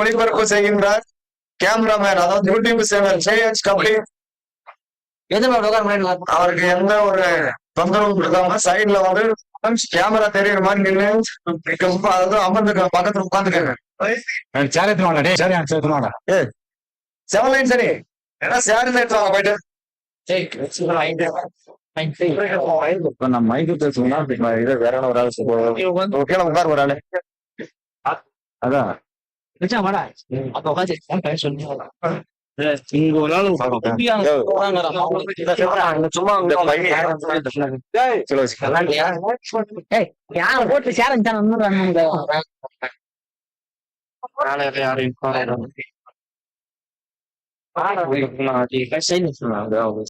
ஒளிபரப்பு செய்கின்றார். கேமராமேன் அதாவது யூடியூப் சேனல் ஜேஎச் கபடி அவருக்கு எந்த ஒரு தொந்தரவும் கொடுக்காம சைடுல வந்து கேமரா தெரியுற மாதிரி நின்று அதாவது அமர்ந்து பக்கத்துல உட்காந்துக்காங்க சேர் எடுத்துவாங்க டே சேர் எடுத்துவாங்க செவன் லைன் சரி. ஏன்னா சேரு எடுத்துவாங்க போயிட்டு. நம்ம மைக்கு பேசுவோம்னா இப்ப இது வேற ஒரு ஆள் கீழே உட்கார் ஒரு ஆளு. அதான். இங்க ஒரு ஆள் சும்மா இந்த பையன் சில போட்டு சேரன் யாரையும்